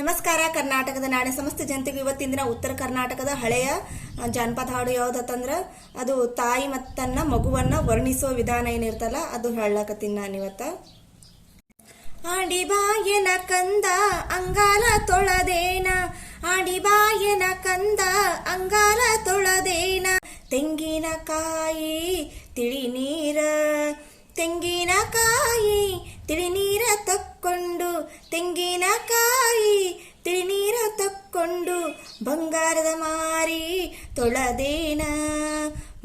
ನಮಸ್ಕಾರ. ಕರ್ನಾಟಕದ ನಾಳೆ ಸಮಸ್ತ ಜನತೆಗೂ ಇವತ್ತಿನ ದಿನ ಉತ್ತರ ಕರ್ನಾಟಕದ ಹಳೆಯ ಜಾನಪದ ಹಾಡು ಯಾವ್ದತ್ತಂದ್ರ, ಅದು ತಾಯಿ ಮತ್ತನ್ನ ಮಗುವನ್ನ ವರ್ಣಿಸುವ ವಿಧಾನ ಏನಿರ್ತಲ್ಲ, ಅದು ಹೇಳಕತ್ತೀನಿ ನಾನು ಇವತ್ತ. ಆಡಿಬಾಯನ ಕಂದ ಅಂಗಾಲ ತೊಳದೇನ, ಆಡಿಬಾಯನ ಕಂದ ಅಂಗಾಲ ತೊಳದೇನ ತೆಂಗಿನಕಾಯಿ ತಿಳಿ ನೀರ ತೆಂಗಿನಕಾಯಿ ತಿಳಿ ನೀರ ತಕ್ಕೊಂಡು ತೆಂಗಿನಕಾಯಿ ತಕ್ಕೊಂಡು ಬಂಗಾರದ ಮಾರಿ ತೊಳದೇನ?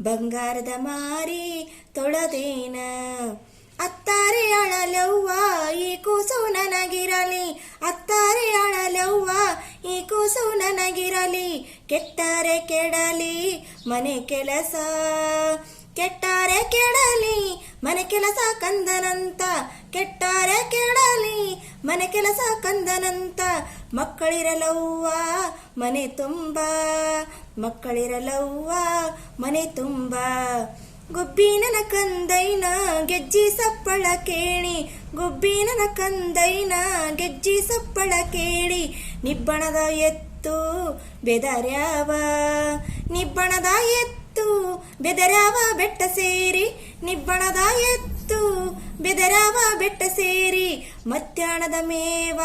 ಬಂಗಾರದ ಮಾರಿ ತೊಳದೇನ? ಅತ್ತಾರೆ ಅಳಲವ್ವ, ಈ ಕೂಸು ನನಗಿರಲಿ. ಅತ್ತಾರೆ ಅಳಲವ್ವ, ಈ ಕೂಸು ನನಗಿರಲಿ. ಕೆಟ್ಟರೆ ಕೆಡಲಿ ಮನೆ ಕೆಲಸ. ಕೆಟ್ಟಾರೆ ಕೆಡಲಿ ಮನೆ ಕೆಲಸ ಕಂದನಂತ. ಕೆಟ್ಟಾರೆ ಕೆಡಲಿ ಮನೆ ಕೆಲಸ ಕಂದನಂತ ಮಕ್ಕಳಿರಲವ್ವ, ಮನೆ ತುಂಬ. ಮಕ್ಕಳಿರಲವ್ವ, ಮನೆ ತುಂಬ. ಗುಬ್ಬಿನನ ಕಂದೈನ ಗೆಜ್ಜಿ ಸಪ್ಪಳ ಕೇಳಿ, ಗುಬ್ಬಿನನ ಕಂದೈನ ಗೆಜ್ಜಿ ಸಪ್ಪಳ ಕೇಳಿ, ನಿಬ್ಬಣದ ಎತ್ತು ಬೆದರ್ಯಾವ. ನಿಬ್ಬಣದ ಎತ್ತು ಬೆದರ್ಯಾವ ಬೆಟ್ಟ ಸೇರಿ, ನಿಬ್ಬಣದ ಎತ್ತು ಬೆದರಾವ ಬೆಟ್ಟ ಸೇರಿ ಮಧ್ಯಾಹ್ನದ ಮೇವ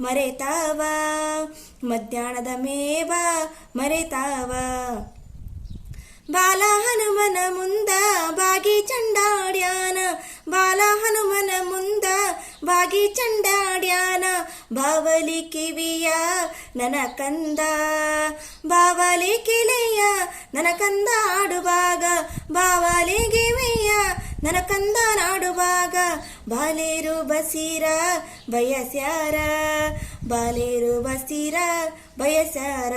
ಮರೆತಾವ. ಮಧ್ಯಾಹ್ನದ ಮೇವ ಮರೆತಾವ. ಬಾಲ ಹನುಮನ ಮುಂದ ಬಾಗಿ ಚಂಡಾಡ್ಯಾನ. ಬಾಲ ಹನುಮನ ಮುಂದ ಬಾಗಿ ಚಂಡಾಡ್ಯಾನ. ಬಾವಲಿ ಕಿವಿಯ ನನ ಕಂದ. ಬಾವಲಿ ಕಿಲೆಯ ನನ ಕಂದ ಆಡುವಾಗ ಬಾವಲಿ ಕಿವಿಯ ನನ ಕಂದ ನಾಡುವಾಗ ಬಾಲೇರು ಬಸೀರ ಬಯಸ್ಯಾರ, ಬಾಲೇರು ಬಸೀರ ಬಯಸ್ಯಾರ.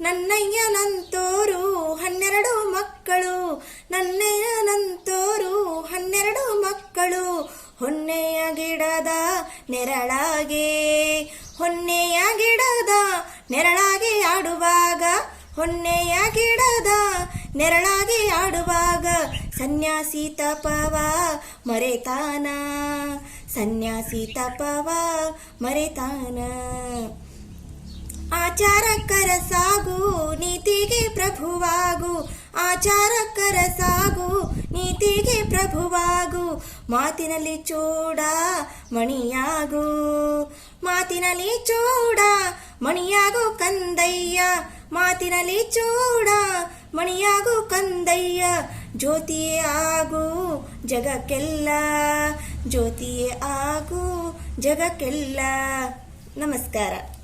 ನನ್ನಯ್ಯನಂತೋರು ಹನ್ನೆರಡು ಮಕ್ಕಳು, ನನ್ನಯ್ಯನಂತೋರು ಹನ್ನೆರಡು ಮಕ್ಕಳು. ಹೊನ್ನೆಯ ಗಿಡದ ನೆರಳಾಗೆ, ಹೊನ್ನೆಯ ಗಿಡದ ನೆರಳಾಗಿ ಆಡುವಾಗ, ಹೊನ್ನೆಯ ಗಿಡದ ನೆರಳಾಗಿ ಆಡುವಾಗ ಸನ್ಯಾಸಿ ತಪವ ಮರೆತಾನ. ಸನ್ಯಾಸಿ ತಪವ ಮರೆತಾನ. ಆಚಾರಕ್ಕರ ಸಾಗು ನೀತಿಗೆ ಪ್ರಭುವಾಗು. ಆಚಾರಕ್ಕರ ಸಾಗು ನೀತಿಗೆ ಪ್ರಭುವಾಗು. ಮಾತಿನಲ್ಲಿ ಚೂಡ ಮಣಿಯಾಗು. ಮಾತಿನಲ್ಲಿ ಚೂಡ ಮಣಿಯಾಗು ಕಂದಯ್ಯ. ಮಾತಿನಲ್ಲಿ ಚೂಡ ಮಣಿಯಾಗು ಕಂದಯ್ಯ ಜ್ಯೋತಿಯೇ ಆಗು ಜಗಕ್ಕೆಲ್ಲ. ಜ್ಯೋತಿಯೇ ಆಗು ಜಗಕ್ಕೆಲ್ಲ. ನಮಸ್ಕಾರ.